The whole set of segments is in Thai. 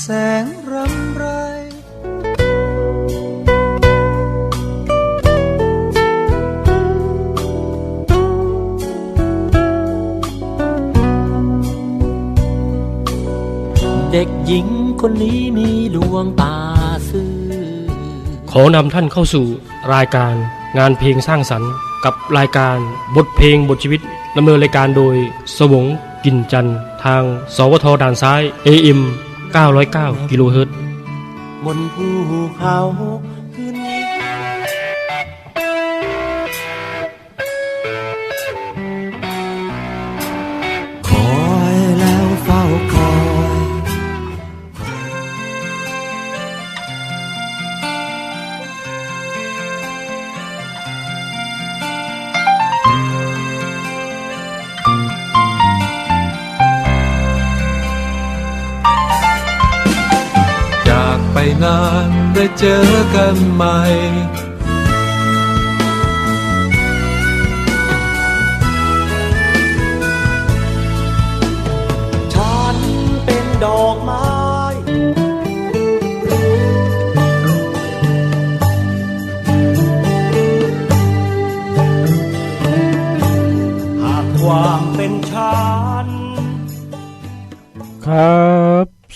แสงรำไรเด็กหญิงคนนี้มีดวงตาซื่อขอนำท่านเข้าสู่รายการงานเพลงสร้างสรรค์ กับรายการบทเพลงบทชีวิตดำเนินรายการโดยสวงกินจันทร์ทาง สวทด่านซ้าย AM 909กิโลเฮิรตซ์บนภูเขา ได้เจอกันใหม่ฉันเป็นดอกไม้ หากความเป็นฉันครับ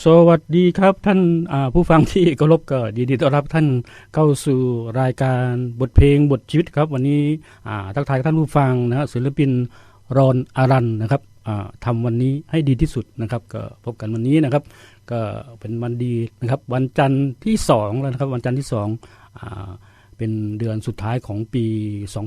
สวัสดีครับท่านผู้ฟังที่เคารพก็ยินดีต้อนรับท่านเข้าสู่รายการบทเพลงบทชีวิตครับ วันนี้ทักทายท่านผู้ฟังนะศิลปินรอนอารันนะครับอ่าทำวันนี้ให้ดีที่สุดนะครับก็พบกันวันนี้นะครับ ก็เป็นวันดีนะครับ วันจันทร์ที่สองแล้วนะครับ วันจันทร์ที่สองอ เป็นเดือนสุดท้ายของปี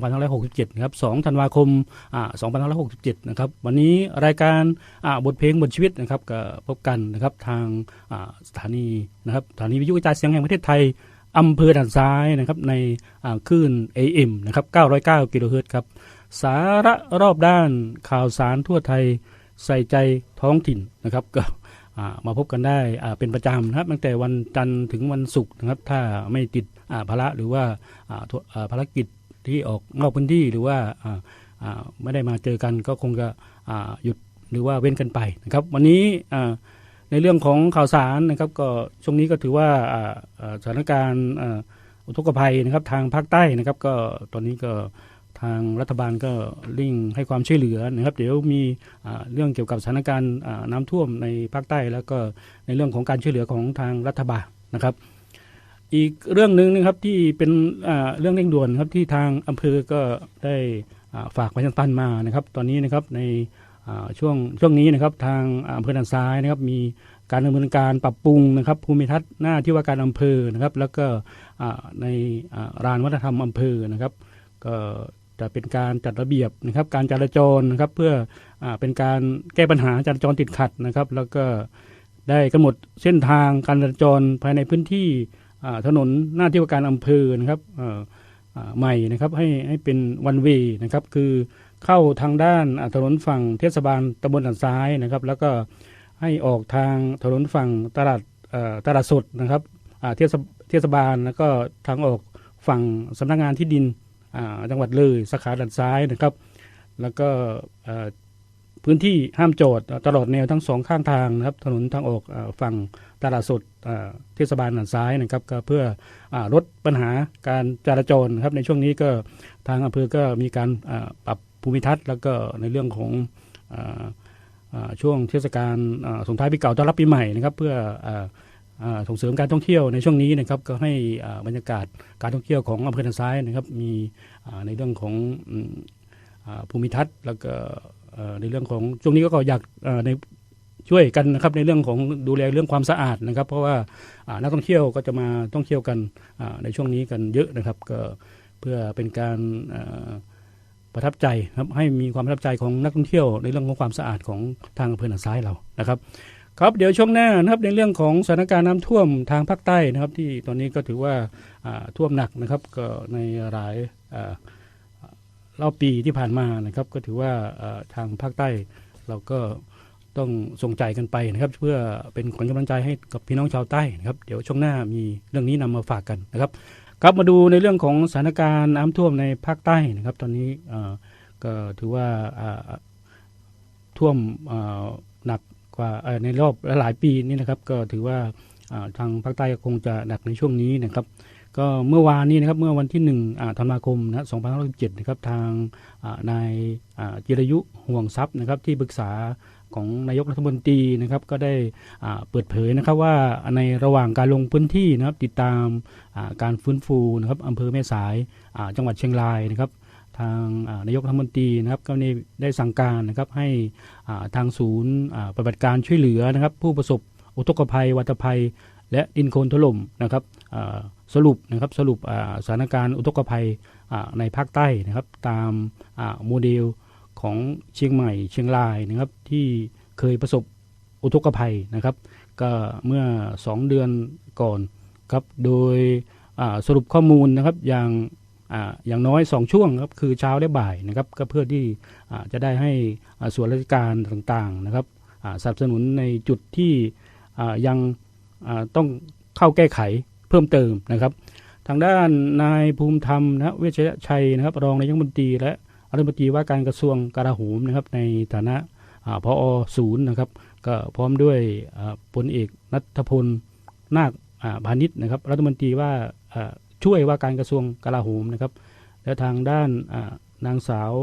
2567นะครับ2ธันวาคมอ่า2567นะครับวันนี้รายการอ่าบทเพลงบทชีวิตนะครับก็พบกันนะครับทางอ่าสถานีนะครับสถานีวิทยุกระจายเสียงแห่งประเทศไทยอำเภอด่านซ้ายนะครับในคลื่น AM นะครับ909กิโลเฮิรตซ์ครับสาระรอบด้านข่าวสารทั่วไทยใส่ใจท้องถิ่นนะครับก็ มาพบกันได้เป็นประจำนะครับตั้งแต่วันจันทร์ถึงวันศุกร์นะครับ ถ้าไม่ติดภาระหรือว่าภารกิจที่ออกนอกพื้นที่หรือว่าไม่ได้มาเจอกันก็คงจะหยุดหรือว่าเว้นกันไปนะครับ วันนี้ในเรื่องของข่าวสารนะครับ ก็ช่วงนี้ก็ถือว่าสถานการณ์อุทกภัยนะครับทางภาคใต้นะครับ ก็ตอนนี้ก็ ทางรัฐบาลก็เร่งให้ความช่วยเหลือนะครับ เดี๋ยวมีเรื่องเกี่ยวกับสถานการณ์น้ำท่วมในภาคใต้ แล้วก็ในเรื่องของการช่วยเหลือของทางรัฐบาลนะครับอีกเรื่องหนึ่งนะครับที่เป็นเรื่องเร่งด่วนครับที่ทางอำเภอก็ได้ฝากประชาสัมพันธ์มานะครับ ตอนนี้นะครับในช่วงช่วงนี้นะครับทางอำเภอด่านซ้ายนะครับ มีการดำเนินการปรับปรุงนะครับภูมิทัศน์หน้าที่ว่าการอำเภอนะครับ แล้วก็ในอ่าลานวัฒนธรรมอำเภอนะครับ ก็ จะเป็นการจัดระเบียบนะครับ การจราจรนะครับ เพื่ออเป็นการแก้ปัญหาจราจรติดขัดนะครับ แล้วก็ได้กำหนดเส้นทางการจราจรภายในพื้นที่ถนนหน้าที่ว่าการอำเภอนะครับใหม่นะครับให้ให้เป็นวันเวนะครับ คือเข้าทางด้านถนนฝั่งเทศบาลตำบลด่านซ้ายนะครับ แล้วก็ให้ออกทางถนนฝั่งตลาดตลาดสดนะครับเทศเทศบาลแล้วก็ทางออกฝั่งสำนักงานที่ดิน จังหวัดเลยสาขาด้านซ้ายนะครับ แล้วก็พื้นที่ห้ามจอดตลอดแนวทั้งสองข้างทางนะครับ ถนนทางออกฝั่งตลาดสดเทศบาลด้านซ้ายนะครับก็เพื่ออลดปัญหาการจราจรครับในช่วงนี้ก็ทางอำเภอก็มีการปรับภูมิทัศน์ แล้วก็ในเรื่องของออช่วงเทศกาลสงท้ายปีเก่าต้อนรับปีใหม่นะครับ เพื่ออ ส่งเสริมการท่องเที่ยวในช่วงนี้นะครับก็ให้อ่าบรรยากาศการท่องเที่ยวของอำเภอด่านซ้ายนะครับมีในเรื่องของอภูมิทัศน์ แล้วก็ในเรื่องของช่วงนี้ก็อยากในช่วยกันนะครับในเรื่องของดูแลเรื่องความสะอาดนะครับ เพราะว่านักท่องเที่ยวก็จะมาท่องเที่ยวกันในช่วงนี้กันเยอะนะครับก็เพื่อเป็นการประทับใจครับให้มีความประทับใจของนักท่องเที่ยวในเรื่องของความสะอาดของทางอำเภอหนองซ้ายเรานะครับ ครับเดี๋ยวช่วงหน้านะครับในเรื่องของสถานการณ์น้ำท่วมทางภาคใต้นะครับ ที่ตอนนี้ก็ถือว่าท่วมหนักนะครับก็ในหลายอ่ารอบปีที่ผ่านมานะครับ ก็ถือว่าทางภาคใต้เราก็ต้องส่งใจกันไปนะครับ เพื่อเป็นขวัญกำลังใจให้กับพี่น้องชาวใต้นะครับ เดี๋ยวช่วงหน้ามีเรื่องนี้นำมาฝากกันนะครับ ครับมาดูในเรื่องของสถานการณ์น้ำท่วมในภาคใต้นะครับ ตอนนี้ก็ถือว่าท่วมหนัก กว่าในรอบหลายปีนี่นะครับ ก็ถือว่าทางภาคใต้คงจะหนักในช่วงนี้นะครับ ก็เมื่อวานนี้นะครับเมื่อวันที่1อ่าธันวาคมนะ2567นะครับทางนายจิรยุห่วงทรัพย์นะครับที่ปรึกษาของนายกรัฐมนตรีนะครับก็ได้เปิดเผยนะครับว่าในระหว่างการลงพื้นที่นะครับติดตามการฟื้นฟูนะครับอำเภอแม่สายจังหวัดเชียงรายนะครับ ทางนายกรัฐมนตรีนะครับก็ได้สั่งการนะครับให้ทางศูนย์ปฏิบัติการช่วยเหลือนะครับ ผู้ประสบอุทกภัยวัตภัย และดินโคลนถล่มนะครับสรุปนะครับสรุปสถานการณ์อุทกภัยในภาคใต้นะครับ ตามโมเดลของเชียงใหม่เชียงรายนะครับ ที่เคยประสบอุทกภัยนะครับ ก็เมื่อ 2 เดือนก่อนครับโดยสรุปข้อมูลนะครับอย่าง อย่างน้อย 2 ช่วงครับคือเช้าและบ่ายนะครับก็เพื่อที่จะได้ให้ส่วนราชการต่างๆนะครับสนับสนุนในจุดที่ยังต้องเข้าแก้ไขเพิ่มเติมนะครับ ทางด้านนายภูมิธรรมนะเวชยชัยนะครับ รองนายกรัฐมนตรีและรัฐมนตรีว่าการกระทรวงกลาโหมนะครับ ในฐานะอาพอศูนย์นะครับ ก็พร้อมด้วยพลเอกนัทพลนาคพาณิชย์นะครับ รัฐมนตรีว่า ช่วยว่าการกระทรวงกลาโหมนะครับ และทางด้านนางสาว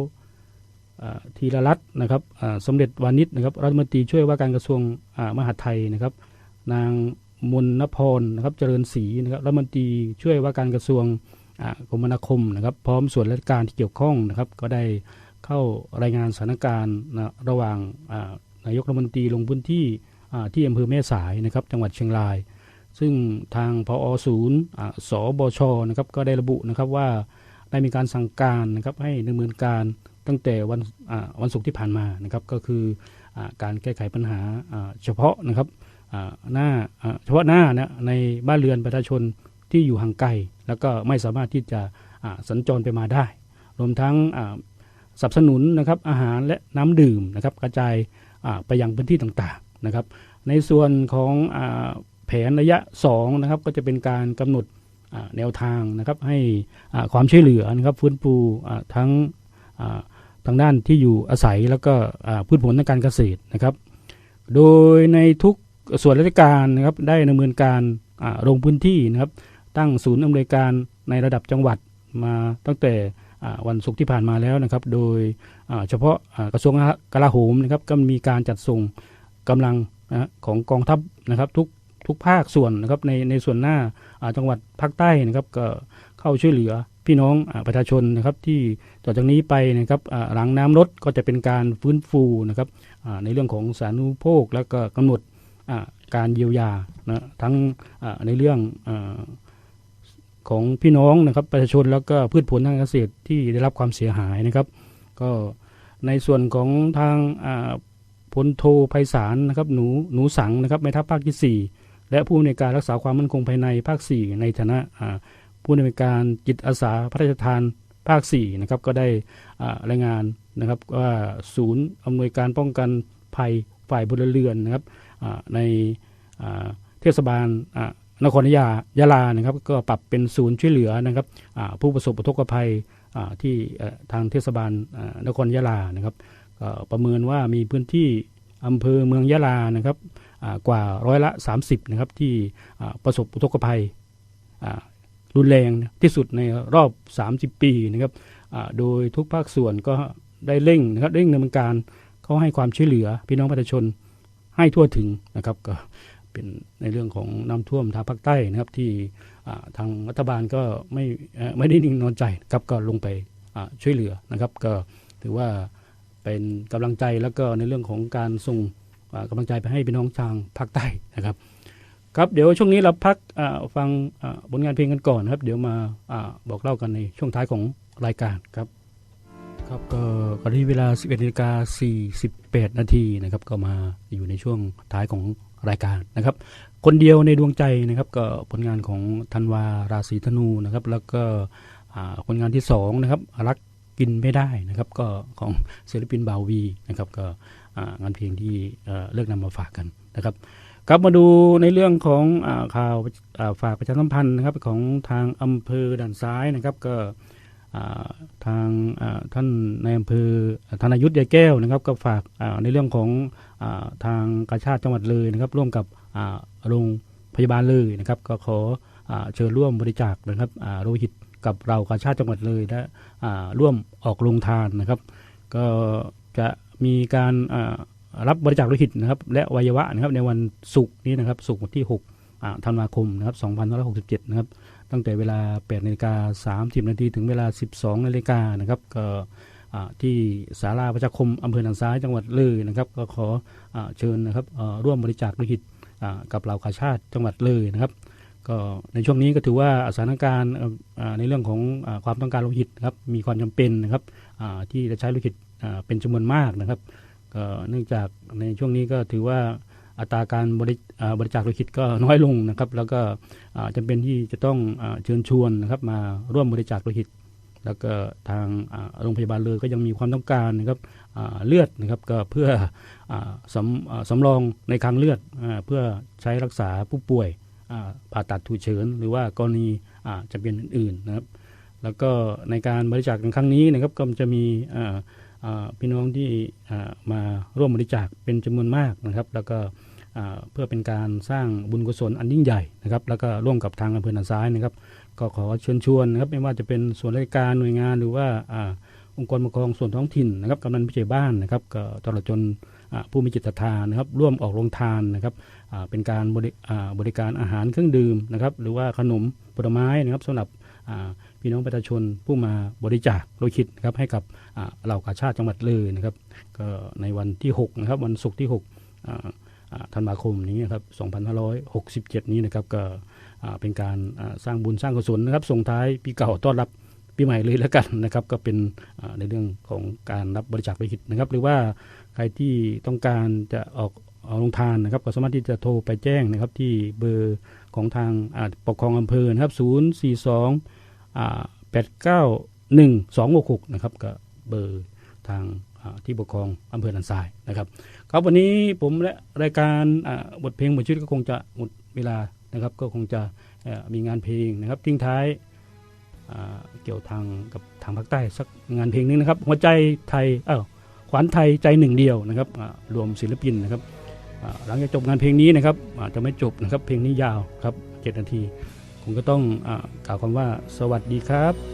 ธีรรัตน์นะครับสมเด็จวานิชนะครับรัฐมนตรีช่วยว่าการกระทรวงมหาดไทยนะครับ นางมนนพรนะครับเจริญศรีนะครับรัฐมนตรีช่วยว่าการกระทรวงคมนาคมนะครับ พร้อมส่วนราชการที่เกี่ยวข้องนะครับ ก็ได้เข้ารายงานสถานการณ์นะระหว่างนายกรัฐมนตรีลงพื้นที่ที่อำเภอแม่สายนะครับ จังหวัดเชียงราย ซึ่งทางพอศูนย์อ่าสบชนะครับก็ได้ระบุนะครับว่าได้มีการสั่งการนะครับให้ดำเนินการตั้งแต่วันวันศุกร์ที่ผ่านมานะครับก็คืออการแก้ไขปัญหาเฉพาะนะครับหน้าเฉพาะหน้านะในบ้านเรือนประชาชนที่อยู่ห่างไกล แล้วก็ไม่สามารถที่จะสัญจรไปมาได้ รวมทั้งสนับสนุนนะครับอาหารและน้ำดื่มนะครับกระจายไปยังพื้นที่ต่างๆนะครับ ในส่วนของ แผนระยะ2นะครับก็จะเป็นการกำหนดแนวทางนะครับให้ความช่วยเหลือนะครับฟื้นฟูทั้งทางด้านที่อยู่อาศัยแล้วก็พืชผลทางการเกษตรนะครับ โดยในทุกส่วนราชการนะครับได้ดำเนินการลงพื้นที่นะครับตั้งศูนย์อำนวยการในระดับจังหวัดมาตั้งแต่วันศุกร์ที่ผ่านมาแล้วนะครับ โดยเฉพาะกระทรวงกลาโหมนะครับก็มีการจัดส่งกำลังของกองทัพนะครับทุก ทุกภาคส่วนนะครับในในส่วนหน้าจังหวัดภาคใต้นะครับก็เข้าช่วยเหลือพี่น้องอประชาชนนะครับที่ต่อจากนี้ไปนะครับหลังน้ำลดก็จะเป็นการฟื้นฟูนะครับในเรื่องของสาธารณูปโภคแล้วก็กำหนดการเยียวยานะทั้งในเรื่องอของพี่น้องนะครับประชาชนแล้วก็พืชผลทางเกษตรที่ได้รับความเสียหายนะครับ ก็ในส่วนของทางพลโทไพศาลนะครับหนูหนูสังนะครับแม่ทัพภาคที่4 และผู้ในวยการรักษาความมั่นคงภายในภาค 4 ในฐานะผู้ในวยการจิตอาสาพระราชทานภาค4นะครับก็ได้รายงานนะครับว่าศูนย์อำนวยการป้องกันภัยฝ่ายพลเรือนนะครับในเทศบาลนครยายาลานะครับก็ปรับเป็นศูนย์ช่วยเหลือนะครับผู้ประสบอุทกภัยที่ทางเทศบาลนครยาลานะครับประเมินว่ามีพื้นที่อำเภอเมืองยะลานะครับ กว่าร้อยละ 30นะครับที่ประสบอุทกภัยรุนแรงที่สุดในรอบ 30 ปีนะครับโดยทุกภาคส่วนก็ได้เร่งนะครับเร่งดำเนินการเข้าให้ความช่วยเหลือพี่น้องประชาชนให้ทั่วถึงนะครับก็เป็นในเรื่องของน้ำท่วมทางภาคใต้นะครับที่ทางรัฐบาลก็ไม่ไม่ได้นิ่งนอนใจครับก็ลงไปช่วยเหลือนะครับ ก็ถือว่าเป็นกำลังใจแล้วก็ในเรื่องของการส่ง อ่ากำลังใจไปให้พี่น้องทางภาคใต้นะครับ ครับเดี๋ยวช่วงนี้เราพักฟังผลงานเพลงกันก่อนนะครับ เดี๋ยวมาอบอกเล่ากันในช่วงท้ายของรายการครับ ครับก็ตอนนี้เวลา 11นาฬิกา48 นาทีนะครับ ก็มาอยู่ในช่วงท้ายของรายการนะครับ คนเดียวในดวงใจนะครับ ก็ผลงานของธันวาราศีธนูนะครับ แล้วก็ผลงานที่สองนะครับรักกินไม่ได้นะครับ ก็ของศิลปินบาวีนะครับ ก็ งานเพลงที่เลือกนำมาฝากกันนะครับ ครับมาดูในเรื่องของอข่าวฝากประชาสัมพันธ์นะครับของทางอำเภอด่านซ้ายนะครับก็ทางอ่าท่านในอำเภอธนายุทธ์ยายแก้วนะครับ ก็ฝากในเรื่องของอทางกาชาติจังหวัดเลยนะครับ ร่วมกับโรงพยาบาลเลยนะครับ ก็ขอเชิญร่วมบริจาคนะครับโลหิตกับเรากาชาติจังหวัดเลยและร่วมออกโรงทานนะครับ ก็จะ มีการรับบริจาคโลหิตนะครับ และวัยวะนะครับในวันศุกร์นี้นะครับศุกร์ที่6ธันวาคมนะครับ2567 นะครับ ตั้งแต่เวลา8นาฬิกา30 นาทีถึงเวลา 12 นาฬิกานะครับก็ที่ศาลาประชาคมอำเภอหนองซ้ายจังหวัดเลยนะครับ ก็ขออเชิญนะครับร่วมบริจาคโลหิตกับเหล่ากาชาติจังหวัดเลยนะครับ ก็ในช่วงนี้ก็ถือว่าสถานการณ์ในเรื่องของอความต้องการโลหิตครับมีความจำเป็นนะครับที่จะใช้โลหิตเป็นจำนวนมากนะครับก็เนื่องจากในช่วงนี้ก็ถือว่าอัตราการบริบริจาคโลหิตก็น้อยลงนะครับ แล้วก็อ่าจำเป็นที่จะต้องเชิญชวนนะครับมาร่วมบริจาคโลหิต แล้วก็ทางโรงพยาบาลเลยก็ยังมีความต้องการนะครับเลือดนะครับก็เพื่ออสำอสำรองในคลังเลือดอเพื่อใช้รักษาผู้ป่วย ผ่าตัดถูกเฉิน หรือว่ากรณีจะเป็นอื่นๆนะครับ แล้วก็ในการบริจาคในครั้งนี้นะครับก็จะมีพี่น้องที่มาร่วมบริจาคเป็นจำนวนมากนะครับ แล้วก็เพื่อเป็นการสร้างบุญกุศลอันยิ่งใหญ่นะครับ แล้วก็ร่วมกับทางอำเภอหนองซ้ายนะครับ ก็ขอเชิญชวนนะครับ ไม่ว่าจะเป็นส่วนราชการหน่วยงานหรือว่า องค์กรปกครองส่วนท้องถิ่นนะครับกำนันผู้ใหญ่บ้านนะครับก็ตลอดจนผู้มีจิตศรัทธานะครับร่วมออกโรงทานนะครับเป็นการบริบริการอาหารเครื่องดื่มนะครับหรือว่าขนมผลไม้นะครับสำหรับพี่น้องประชาชนผู้มาบริจาคโลหิตนะครับให้กับเหล่ากาชาติจังหวัดเลยนะครับก็ในวันที่6นะครับวันศุกร์ที่6ธันวาคมนี้นะครับ2567 นี้นะครับก็เป็นการสร้างบุญสร้างกุศลนะครับส่งท้ายปีเก่าต้อนรับ ปีใหม่เลยแล้วกันนะครับ ก็เป็นในเรื่องของการรับบริจาคโลหิตนะครับ หรือว่าใครที่ต้องการจะออกเอาลงทานนะครับก็สามารถที่จะโทรไปแจ้งนะครับที่เบอร์ของทางปกครองอำเภอนะครับ 042891266 นะครับก็เบอร์ทางที่ปกครองอำเภอลันทรายนะครับครับวันนี้ผมและรายการบทเพลงบทชีวิตก็คงจะหมดเวลานะครับ ก็คงจะมีงานเพลงนะครับทิ้งท้าย เกี่ยวทางกับทางภาคใต้สักงานเพลงนึงนะครับ หัวใจไทยเออขวัญไทยใจหนึ่งเดียวนะครับรวมศิลปินนะครับหลังจากจบงานเพลงนี้นะครับอาจจะไม่จบนะครับเพลงนี้ยาวครับเจ็ดนาที ผมก็ต้องอกล่าวคำว่าสวัสดีครับ